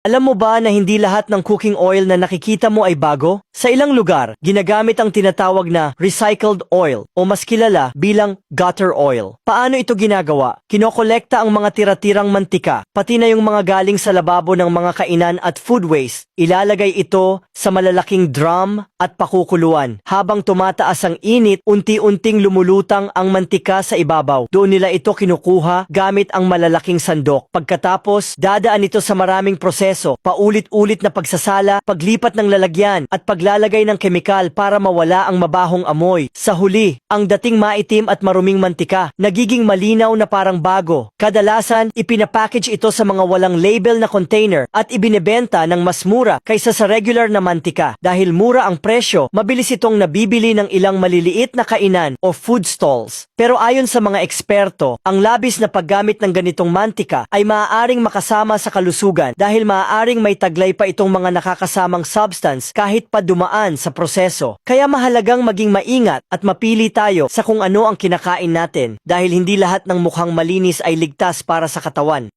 Alam mo ba na hindi lahat ng cooking oil na nakikita mo ay bago? Sa ilang lugar, ginagamit ang tinatawag na recycled oil o mas kilala bilang gutter oil. Paano ito ginagawa? Kinokolekta ang mga tira-tirang mantika, pati na yung mga galing sa lababo ng mga kainan at food waste. Ilalagay ito sa malalaking drum at pakukuluan. Habang tumataas ang init, unti-unting lumulutang ang mantika sa ibabaw. Doon nila ito kinukuha gamit ang malalaking sandok. Pagkatapos, dadaan ito sa maraming proseso, paulit-ulit na pagsasala, paglipat ng lalagyan, at paglalagay ng kemikal para mawala ang mabahong amoy. Sa huli, ang dating maitim at maruming mantika, nagiging malinaw na parang bago. Kadalasan, ipinapackage ito sa mga walang label na container at ibinebenta ng mas mura kaysa sa regular na mantika. Dahil mura ang presyo, mabilis itong nabibili ng ilang maliliit na kainan o food stalls. Pero ayon sa mga eksperto, ang labis na paggamit ng ganitong mantika ay maaaring makasama sa kalusugan dahil maaaring may taglay pa itong mga nakakasamang substance kahit pa dumaan sa proseso. Kaya mahalagang maging maingat at mapili tayo sa kung ano ang kinakain natin dahil hindi lahat ng mukhang malinis ay ligtas para sa katawan.